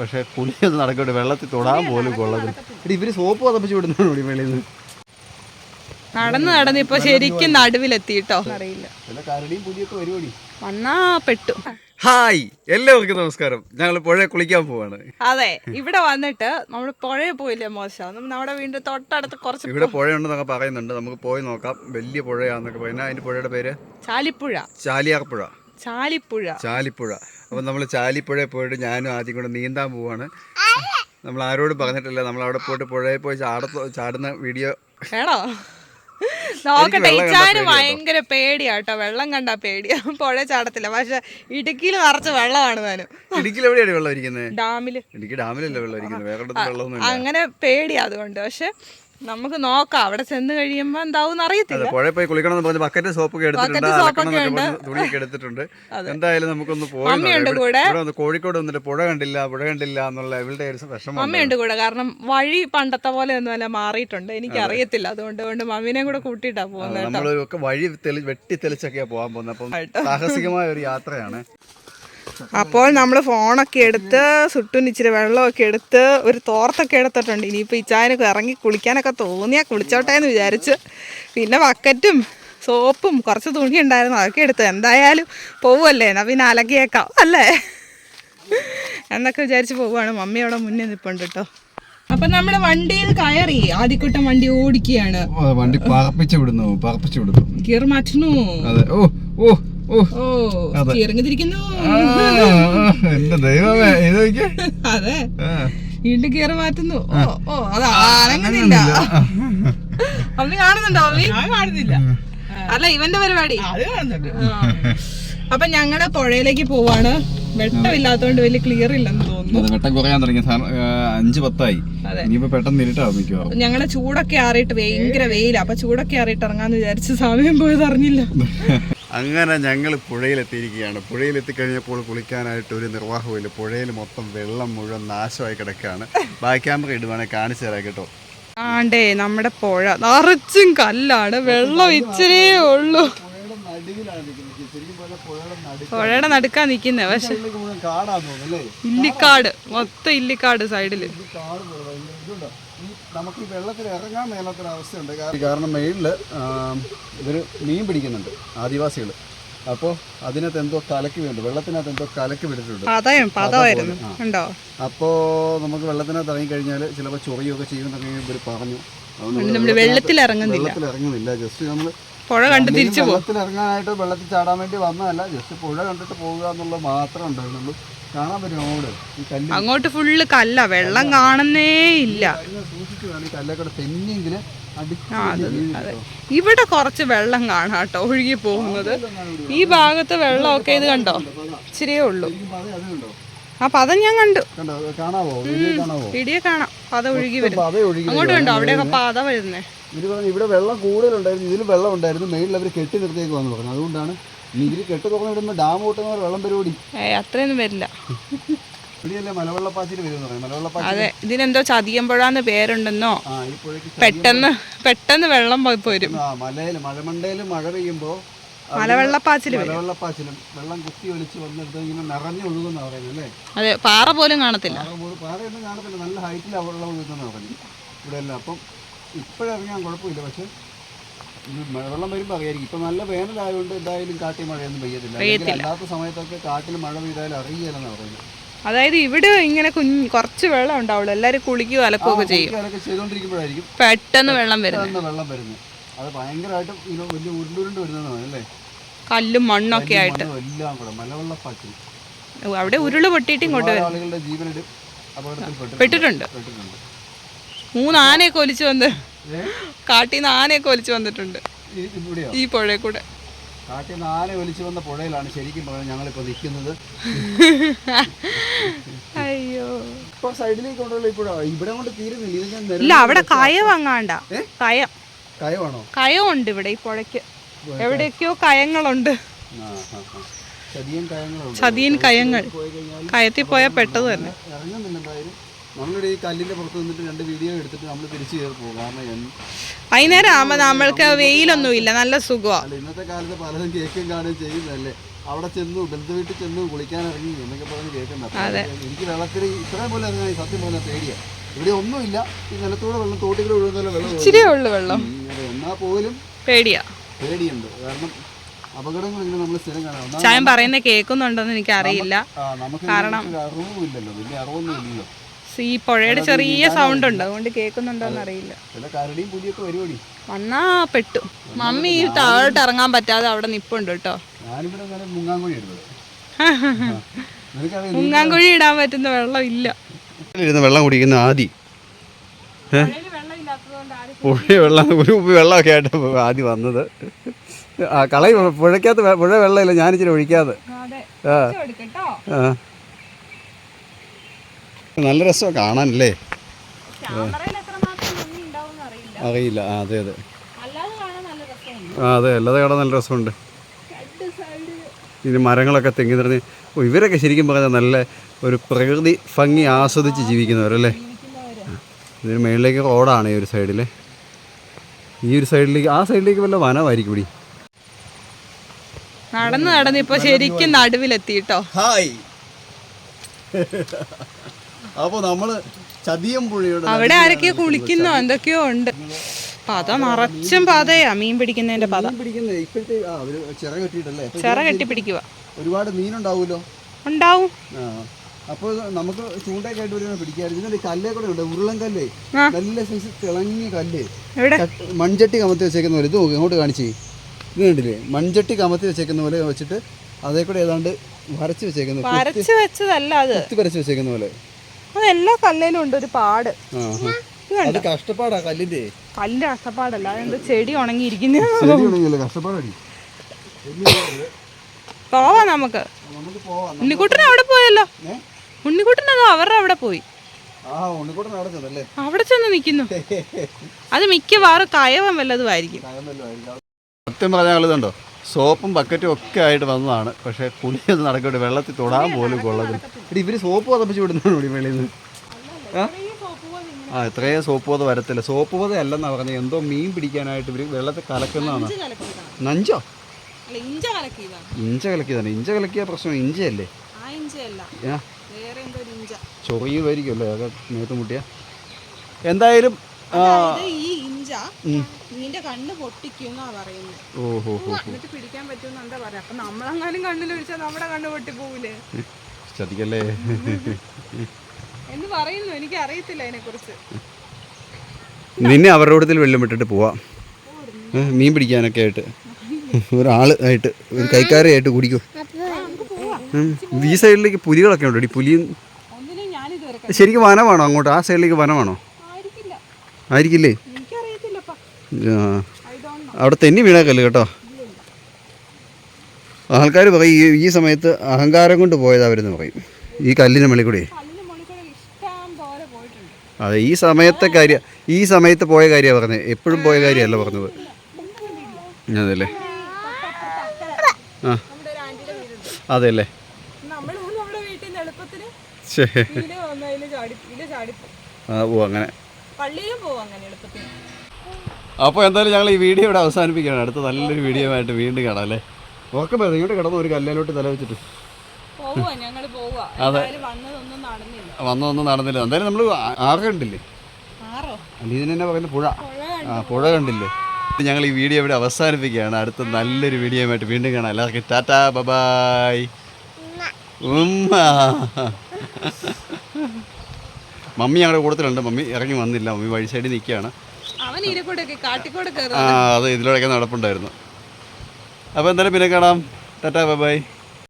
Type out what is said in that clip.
പക്ഷെ കുളിയൊന്നും നടക്കട്ടെ. വെള്ളത്തിൽ തൊടാൻ പോലും കൊള്ളത് ഇവർ സോപ്പ് പതപ്പിച്ച് വിടുന്നോടി വെളിയിൽ നിന്ന് നടന്ന് നടന്ന് ഇപ്പൊ ശരിക്കും നടുവിലെത്തിട്ടോ അറിയില്ല. വന്നാ പെട്ടു. ഹായ് എല്ലാവർക്കും നമസ്കാരം. ഞങ്ങൾ പുഴ കുളിക്കാൻ പോവാണ്. അതെ ഇവിടെ വന്നിട്ട് നമ്മൾ പുഴയിൽ പോയില്ലേ മോശം? നമ്മ- നമ്മുടെ വീടിന്റെ തൊട്ടടുത്ത് കുറച്ച് ഇവിടെ പുഴയുണ്ടെന്നൊക്കെ പറയുന്നുണ്ട്. നമുക്ക് പോയി നോക്കാം. വലിയ പുഴയാന്നൊക്കെ പറയുന്നത് അതിന്റെ പുഴയുടെ പേര്? ചാലിപ്പുഴ. ചാലിയാർ പുഴ ചാലിപ്പുഴ. ചാലിപ്പുഴ. അപ്പം നമ്മൾ ചാലിപ്പുഴയിൽ പോയിട്ട് ഞാനും ആദ്യം കൂടെ നീന്താൻ പോവാണ്. നമ്മൾ ആരോടും പറഞ്ഞിട്ടില്ല. നമ്മൾ അവിടെ പോയിട്ട് പുഴയിൽ പോയി ചാട ചാടുന്ന വീഡിയോ. വേണോ നോക്കട്ടെ ഇച്ചാന് ഭയങ്കര പേടിയാട്ടോ വെള്ളം കണ്ടാ പേടിയാ. പുഴ ചാടത്തില്ല. പക്ഷെ ഇടുക്കിയിൽ നിറച്ച് വെള്ളമാണ് താനും. ഇടുക്കിയിൽ എവിടെയാണ് വെള്ളം ഇരിക്കുന്നത് ഡാമിൽ. ഇടുക്കി ഡാമിലല്ലേ വെള്ളം ഇരിക്കുന്നത് വേറെ വെള്ളമൊന്നും അങ്ങനെ പേടിയാ അതുകൊണ്ട്. പക്ഷെ നമുക്ക് നോക്കാം. അവിടെ ചെന്ന് കഴിയുമ്പോ എന്താവും അറിയത്തില്ല. പുഴ പുഴയിൽ പോയി കുളിക്കണം എന്ന് പറഞ്ഞ് ബക്കറ്റ് സോപ്പൊക്കെ എടുത്തിട്ടുണ്ട്. തുണിയൊക്കെ എടുത്തിട്ടുണ്ട്. എന്തായാലും നമുക്കൊന്ന് പോയി. കൂടെ. കോഴിക്കോട് വന്നിട്ട് പുഴ കണ്ടില്ല പുഴ കണ്ടില്ല എന്നുള്ള ഇവളുടെ ഒരു വിഷമം മമ്മിയുണ്ട് കൂടെ. കാരണം വഴി പണ്ടത്തെ പോലെ ഒന്നും അല്ല മാറിയിട്ടുണ്ട്. എനിക്ക് അറിയത്തില്ല അതുകൊണ്ട് കൊണ്ട് മമ്മീനെ കൂടെ കൂട്ടിയിട്ടാ പോകുന്നത് നമ്മളൊക്കെ വഴി വെട്ടി തെളിച്ചൊക്കെയാ പോകാൻ പോകുന്നത്. അപ്പം സാഹസികമായ ഒരു യാത്രയാണ്. അപ്പോൾ നമ്മൾ ഫോണൊക്കെ എടുത്ത് സുട്ടും ഇച്ചിരി വെള്ളമൊക്കെ എടുത്ത് ഒരു തോർത്തൊക്കെ എടുത്തിട്ടുണ്ട്. ഇനിയിപ്പോൾ ഇച്ചാനൊക്കെ ഇറങ്ങി കുളിക്കാനൊക്കെ തോന്നിയാൽ കുളിച്ചോട്ടെ എന്ന് വിചാരിച്ച്. പിന്നെ ബക്കറ്റും സോപ്പും കുറച്ച് തുണി ഉണ്ടായിരുന്നു. അതൊക്കെ എടുത്ത്. എന്തായാലും പോവുമല്ലേ എന്നാൽ പിന്നെ അലക്കിയേക്കാം അല്ലേ? എന്നൊക്കെ വിചാരിച്ച് പോവുകയാണ് മമ്മി അവിടെ മുന്നേ നിൽപ്പുണ്ട് കേട്ടോ അപ്പൊ നമ്മുടെ വണ്ടിയിൽ കയറി ആദ്യക്കൂട്ടം വണ്ടി ഓടിക്കുകയാണ്. വണ്ടി പറപ്പിച്ചു വിടുന്നു. പറപ്പിച്ചു വിടുന്നു. ഗിയർ മാറ്റുന്നു. അതെ. ഓ ഓ. എന്റെ ദൈവമേ ഇത്. അതെ. വീണ്ടും കയറി മാറ്റുന്നു. ഓ ഓ അത് അനങ്ങുന്നില്ല അമ്മി കാണുന്നുണ്ടോ അമ്മി? കാണുന്നില്ല. അല്ല ഇവന്റെ പരിപാടി. അപ്പൊ ഞങ്ങൾ പുഴയിലേക്ക് പോവാണ്. വെട്ടമില്ലാത്തോണ്ട് വലിയ ക്ലിയർ ഇല്ലെന്ന് തോന്നുന്നു. വെട്ടം കുറയാൻ തുടങ്ങി. അഞ്ച് പത്തായി. ഇനിയിപ്പോ പെട്ടെന്ന് ഇരുട്ടാവും മിക്കവാറും. ഞങ്ങൾ ചൂടൊക്കെ ആറിയിട്ട് ഭയങ്കര വെയില. അപ്പൊ ചൂടൊക്കെ ആറിയിട്ട് ഇറങ്ങാന്ന് വിചാരിച്ച് സമയം പോയത് അറിഞ്ഞില്ല അങ്ങനെ ഞങ്ങൾ പുഴയിലെത്തിയിരിക്കുകയാണ്. പുഴയിലെത്തിക്കഴിഞ്ഞപ്പോൾ കുളിക്കാനായിട്ട് ഒരു നിർവാഹമില്ല പുഴയിൽ മൊത്തം വെള്ളം മുഴുവൻ നാശമായി കിടക്കുകയാണ്. ബാക്ക് ക്യാമറ ഇടുവാണെങ്കിൽ കാണിച്ചു തരാം കേട്ടോ. ആണ്ടേ നമ്മുടെ പുഴ നിറച്ചും കല്ലാണ്. വെള്ളം ഇച്ചിരിയേ ഉള്ളൂ. പുഴയുടെ നടുക്കാ നിക്കുന്നേ പക്ഷെ ഇല്ലിക്കാട്. മൊത്തം ഇല്ലിക്കാട് സൈഡിൽ. നമുക്ക് ഈ വെള്ളത്തിൽ ഇറങ്ങാൻ മേലാത്തൊരു അവസ്ഥയുണ്ട്. കാരണം മെയിലിൽ ഇവർ മീൻ പിടിക്കുന്നുണ്ട് ആദിവാസികൾ അപ്പോൾ അതിനകത്ത് എന്തോ കലക്കി വീണ്ടുണ്ട് വെള്ളത്തിനകത്ത് എന്തോ കലക്കി വിട്ടിട്ടുണ്ട്. അപ്പോൾ നമുക്ക് വെള്ളത്തിനകത്ത് ഇറങ്ങി കഴിഞ്ഞാൽ ചിലപ്പോൾ ചൊറിയൊക്കെ ചെയ്യുന്നൊക്കെ ഇവർ പറഞ്ഞു. വെള്ളത്തിൽ ഇറങ്ങുന്നില്ല. ജസ്റ്റ് നമ്മൾ പുഴ കണ്ട് തിരിച്ചു വെള്ളത്തിൽ ഇറങ്ങാനായിട്ട് വെള്ളത്തിൽ ചാടാൻ വേണ്ടി വന്നതല്ല. ജസ്റ്റ് പുഴ കണ്ടിട്ട് പോകുക എന്നുള്ളത് മാത്രമേ ഉണ്ടായിരുന്നുള്ളൂ. കാണാൻ പറ്റും റോഡ് ഈ കല്ല് അങ്ങോട്ട് ഫുള്ള് കല്ല. വെള്ളം കാണുന്നേ ഇല്ല. ഇങ്ങനെ സൂക്ഷിച്ച് വേണം ഈ കല്ലൊക്കെ തെന്നിയെങ്കിൽ അടിച്ച് അതെ ഇവിടെ കുറച്ച് വെള്ളം കാണാട്ടോ കേട്ടോ ഒഴുകി പോകുന്നത്. ഈ ഭാഗത്ത് വെള്ളമൊക്കെ ഇത് കണ്ടോ? ഇച്ചിരിയേ ഉള്ളൂ. അതുണ്ടോ ആ പദം ഞാൻ കണ്ടു. കണ്ടോ? കാണാവോ? വീഡിയോ കാണാവോ? പിടിയെ കാണാം. പത ഒഴുകി വരും. അപ്പൊ അതേ ഒഴുകി അങ്ങോട്ട് കണ്ടോ? അവിടെയൊക്കെ പാത വരുന്നേ. ഇവർ പറഞ്ഞു ഇവിടെ വെള്ളം കൂടുതലുണ്ടായിരുന്നു ഇതിൽ വെള്ളം ഉണ്ടായിരുന്നു മെയിനിൽ അവർ കെട്ടി നിർത്തിയേക്ക് വന്നു പറഞ്ഞു. അതുകൊണ്ടാണ് ഇതിൽ കെട്ട് തുറന്ന് വിടുമ്പോൾ ഡാം കൂട്ടുന്ന വെള്ളം പരിപാടി അത്രയൊന്നും വരില്ല. അതെ ഇതിനെന്തോ ചതിയമ്പുഴാന്ന് പേരുണ്ടെന്നോ? പെട്ടെന്ന് പെട്ടെന്ന് വെള്ളം പോരും. മഴമണ്ടയിൽ മഴ പെയ്യുമ്പോ മലവെള്ളപ്പാച്ചിൽ മലവെള്ളപ്പാച്ചിലും വെള്ളം കുത്തി ഒലിച്ച് ഇങ്ങനെ പറയുന്നത് അല്ലേ? അതെ പാറ പോലും കാണത്തില്ല. പാറയൊന്നും നല്ല ഹൈറ്റിൽ വെള്ളം ഒഴുകുന്ന പറഞ്ഞു ഇവിടെ എല്ലാം അപ്പം ഇപ്പോഴിറങ്ങാൻ കുഴപ്പമില്ല. പക്ഷെ മഴവെള്ളം വരുമ്പോൾ അറിയായിരിക്കും. ഇപ്പം നല്ല വേനലായതുകൊണ്ട് എന്തായാലും കാട്ടിൽ മഴയൊന്നും പെയ്യത്തില്ല. അല്ലാത്ത സമയത്തൊക്കെ കാട്ടിൽ മഴ പെയ്താലും അറിയില്ലെന്നാണ് പറയുന്നത്. അതായത് ഇവിടെ ഇങ്ങനെ കുഞ്ഞ് കുറച്ച് വെള്ളം ഉണ്ടാവുള്ളൂ. എല്ലാവരും കുളിക്കുകയോ അലക്കുകയൊക്കെ ചെയ്യും. ചെയ്തുകൊണ്ടിരിക്കുമ്പോഴായിരിക്കും പെട്ടെന്ന് വെള്ളം വരുന്നത്. വെള്ളം വരുന്നത്. അത് ഭയങ്കരമായിട്ടും ഇങ്ങനെ വലിയ ഉരുണ്ടുരുണ്ട് വരുന്നതാണ് അല്ലേ? കല്ലും മണ്ണൊക്കെ ആയിട്ട്. എല്ലാം കൂടെ മലവെള്ളപ്പാച്ചിൽ. അവിടെ ഉരുൾ പൊട്ടിയിട്ട് ഇങ്ങോട്ട് ആളുകളുടെ അപകടത്തിൽ പെട്ടിട്ടുണ്ട്. മൂന്ന് ആനയൊക്കെ ഒലിച്ചു വന്ന്? കാട്ടിൽ നിന്ന് ആനയൊക്കെ ഒലിച്ചു വന്നിട്ടുണ്ട്. ഈ- പുഴയിൽ കൂടെ. കാട്ടിൽ നിന്ന് ആന ഒലിച്ചു വന്ന പുഴയിലാണ് ശരിക്കും പറഞ്ഞാൽ ഞങ്ങളിപ്പോൾ നിൽക്കുന്നത്. അയ്യോ. ഇപ്പൊ സൈഡിലേക്ക് കൊണ്ടുള്ള ഇപ്പോഴോ ഇവിടെ. കൊണ്ട് തീരുന്നില്ല ഇല്ല അവിടെ കയം അങ്ങാണ്ട. കയം. കയവാണോ കയമുണ്ട് ഇവിടെ ഈ പുഴയ്ക്ക്. എവിടെയൊക്കെയോ കയങ്ങളുണ്ട്. ചതിയൻ കയങ്ങൾ. കയത്തിൽ പോയാൽ പെട്ടത് തന്നെ. നമ്മളിവിടെ ഈ കല്ലിന്റെ പുറത്ത് നിന്നിട്ട് രണ്ട് വീഡിയോ എടുത്തിട്ട് നമ്മൾ തിരിച്ചു കയറി പോകും. കാരണം വൈകുന്നേരം ആകുമ്പോൾ നമ്മൾക്ക് വെയിലൊന്നും ഇല്ല നല്ല സുഖമാണ് അല്ല ഇന്നത്തെ കാലത്ത് പലതും കേൾക്കും കാണുകയും ചെയ്യുന്നതല്ലേ. അവിടെ ചെന്നു ബന്ധു വീട്ടിൽ ചെന്നു കുളിക്കാൻ ഇറങ്ങി എന്നൊക്കെ പറഞ്ഞ് കേൾക്കണ്ട. എനിക്ക് വെള്ളത്തിൽ ഇത്രയും പോലെ ഇറങ്ങാൻ സത്യം പറഞ്ഞാൽ പേടിയാ. ഇവിടെ ഒന്നുമില്ല. ഈ നിലത്തൂടെ വെള്ളം തോട്ടിലൂടെ ഒഴുകുന്ന വെള്ളം ഒഴുകും. ഇച്ചിരിയേ ഉള്ളു വെള്ളം. ഉം, അതെ. പോലും പേടിയാ. പേടിയുണ്ട്. കാരണം അപകടങ്ങൾ ഇങ്ങനെ നമ്മൾ സ്ഥിരം കാണാം. ചായം പറയുന്ന കേൾക്കുന്നുണ്ടോന്ന് എനിക്ക് അറിയില്ല കാരണം ഇല്ലല്ലോ വലിയ അറിവൊന്നും ഇല്ലല്ലോ. ഈ പുഴയുടെ ചെറിയ സൗണ്ട് ഉണ്ട്. അതുകൊണ്ട് കേൾക്കുന്നുണ്ടോന്ന് അറിയില്ല. വന്നാ പെട്ടു. മമ്മി ഈ താഴോട്ട് ഇറങ്ങാൻ പറ്റാതെ അവിടെ നിപ്പുണ്ട് കേട്ടോ. മുങ്ങാൻകുഴി ഇടാൻ പറ്റുന്ന വെള്ളം ഇല്ല ഇരുന്ന് വെള്ളം കുടിക്കുന്ന ആദി. പുഴ വെള്ളം ഒരു കുപ്പി വെള്ളമൊക്കെ ആയിട്ട് ആദ്യം വന്നത്. ആ കളയും പുഴയ്ക്കകത്ത് പുഴ വെള്ളമില്ല ഞാനിച്ചിരി ഒഴിക്കാതെ. ആ ആ. നല്ല രസമാണ് കാണാനല്ലേ? അറിയില്ല. ആ അതെ അതെ. ആ അതെ അല്ലാതെ കാണാൻ നല്ല രസമുണ്ട്. ഇനി മരങ്ങളൊക്കെ തെങ്ങി നിറഞ്ഞ് ഇവരൊക്കെ ശരിക്കും പറഞ്ഞാൽ നല്ല ഒരു പ്രകൃതി ഭംഗി ആസ്വദിച്ച് ജീവിക്കുന്നവരല്ലേ? ഇതിന് മേളിലേക്ക് റോഡാണ് ഈ ഒരു സൈഡിൽ ഈ ഒരു സൈഡിലേക്ക് ആ സൈഡിലേക്ക് വല്ല വനമായിരിക്കും ഇവിടെ നടന്ന് നടന്ന് ഇപ്പൊ ശരിക്കും നടുവിലെത്തി കേട്ടോ. ഹായ്. അപ്പോൾ നമ്മൾ ചതിയം പുഴയുടെ അവിടെ ആരൊക്കെയോ കുളിക്കുന്നോ എന്തൊക്കെയോ ഉണ്ട്. പത നിറച്ചും പതയാ മീൻ പിടിക്കുന്നതിന്റെ പത. പിടിക്കുന്നത് ഇപ്പോഴത്തെ ആ ഒരു ചിറ കെട്ടിയിട്ടല്ലേ? ചിറ കെട്ടി പിടിക്കുക ഒരുപാട് മീനുണ്ടാവുമല്ലോ? ഉണ്ടാവും. അപ്പോൾ നമുക്ക് ചൂണ്ടയൊക്കെ ആയിട്ട് വരുന്ന പിടിക്കാറ് ഇതിന്റെ കല്ലേ കൂടെ ഉണ്ട് ഉരുളൻ കല്ലേ? നല്ല സൈസ് തിളങ്ങിയ കല്ലേ? മൺചട്ടി കമത്തി വെച്ചേക്കുന്ന പോലെ. ഇത് നോക്ക് ഇങ്ങോട്ട് കാണിച്ചേ. ഇത് കണ്ടില്ലേ? മൺചട്ടി കമത്തി വെച്ചേക്കുന്ന പോലെ വെച്ചിട്ട് അതേ കൂടെ ഏതാണ്ട് വരച്ച് വെച്ചേക്കുന്ന വരച്ച് വെച്ചതല്ല അത്. വരച്ച് വെച്ചേക്കുന്ന പോലെ. അത് എല്ലാ കല്ലിലും ഉണ്ട് ഒരു പാട്. അത് കഷ്ടപ്പാടാ കല്ലിന്റെ. കല്ലിന്റെ കഷ്ടപ്പാടല്ല അതെന്ത് ചെടി ഉണങ്ങിയിരിക്കുന്നു. പോവാ നമുക്ക്. ഉണ്ണിക്കുട്ടൻ അവിടെ പോയല്ലോ? ഉണ്ണിക്കുട്ടൻ അതോ അവരുടെ അവിടെ പോയി? അവിടെ ചെന്ന് നിൽക്കുന്നു. അത് മിക്കവാറും കയവൻ വല്ലതുമായിരിക്കും സത്യം പറഞ്ഞാൽ ഇതുണ്ടോ സോപ്പും ബക്കറ്റും ഒക്കെ ആയിട്ട് വന്നതാണ്. പക്ഷേ കുളിയൊന്നും നടക്കട്ടെ വെള്ളത്തിൽ തൊടാൻ പോലും കൊള്ളത് ഇവർ ഇവർ സോപ്പ് പതപ്പിച്ച് വിടുന്നുണ്ടോ ഇവിടെ വെളിയിൽ നിന്ന്. ആ? ഇത്രയും സോപ്പ് പോത വരത്തില്ല. സോപ്പ് പോത അല്ലെന്നാ പറഞ്ഞത് എന്തോ മീൻ പിടിക്കാനായിട്ട് ഇവർ വെള്ളത്തിൽ കലക്കുന്നതാണ്. നഞ്ചോ? ഇഞ്ച കലക്കിയതാണ്. ഇഞ്ച കലക്കിയ പ്രശ്നം ഇഞ്ചയല്ലേ? ചൊറിയുമായിരിക്കുമല്ലോ? അതൊക്കെ മേത്ത് മുട്ടിയ. എന്തായാലും ഇത് ഈ ഇഞ്ച കണ്ണ് പൊട്ടിക്കുന്നാ പറയുന്നത് ഓഹോ എന്നിട്ട് പിടിക്കാൻ പറ്റുമെന്ന് എന്താ പറയാ? അപ്പൊ നമ്മളെങ്ങാനും കണ്ണിൽ ഒഴിച്ചാൽ നമ്മുടെ കണ്ണ് ചതിക്കല്ലേ എന്ന് പറയുന്നു എനിക്ക് അറിയത്തില്ല അതിനെ കുറിച്ച് നിന്നെ അവരുടെ കൂട്ടത്തിൽ വെള്ളം വിട്ടിട്ട് പോവാ. മീൻ പിടിക്കാനൊക്കെ ആയിട്ട്. ഒരാൾ ആയിട്ട് ഒരു കൈക്കാരായിട്ട് കുടിക്കും. ഈ സൈഡിലേക്ക് പുലികളൊക്കെ ഉണ്ടോ? പുലിയും ശരിക്കും വനമാണോ അങ്ങോട്ട്? ആ സൈഡിലേക്ക് വനമാണോ? ആയിരിക്കില്ലേ? അവിടെ തെന്നി കല്ല് കേട്ടോ? ആൾക്കാർ പറയും ഈ- ഈ സമയത്ത് അഹങ്കാരം കൊണ്ട് പോയത് അവരെന്ന് പറയും. ഈ കല്ലിന് മേളിൽ കൂടെ. അതെ ഈ സമയത്തെ കാര്യ ഈ സമയത്ത് പോയ കാര്യമാണ് പറഞ്ഞത് എപ്പോഴും പോയ കാര്യമല്ല പറഞ്ഞത്. അതെല്ലേ? ആ. അതെല്ലേ? ഓ അങ്ങനെ. പള്ളിയിലും പോവും അങ്ങനെ എളുപ്പത്തിൽ. അപ്പോൾ എന്തായാലും ഞങ്ങൾ ഈ വീഡിയോ ഇവിടെ അവസാനിപ്പിക്കുകയാണ്. അടുത്ത നല്ലൊരു വീഡിയോ ആയിട്ട് വീണ്ടും കാണാം അല്ലേ? ഉറക്കം വരുന്നത് ഇങ്ങോട്ട് കിടന്നു ഒരു കല്ലിലോട്ട് തല വെച്ചിട്ട്. അതെ. വന്നതൊന്നും നടന്നില്ല. എന്തായാലും നമ്മൾ ആറ് കണ്ടില്ലേ? തന്നെ പറയുന്നത് പുഴ. പുഴ ആ പുഴ കണ്ടില്ലേ? ഞങ്ങൾ ഈ വീഡിയോ ഇവിടെ അവസാനിപ്പിക്കുകയാണ്. അടുത്ത നല്ലൊരു വീഡിയോ ആയിട്ട് വീണ്ടും കാണാം. എല്ലാവർക്കും ടാറ്റാ ബബായ്. ഉമ്മ. മമ്മി ഞങ്ങളുടെ കൂട്ടത്തിലുണ്ട് മമ്മി ഇറങ്ങി വന്നില്ല. മമ്മി വഴി സൈഡിൽ നിൽക്കുകയാണ് ആ അത് ഇതിലൂടെയൊക്കെ നടപ്പുണ്ടായിരുന്നു. അപ്പോൾ എന്തായാലും പിന്നെ കാണാം. ടാറ്റാ ബബായ്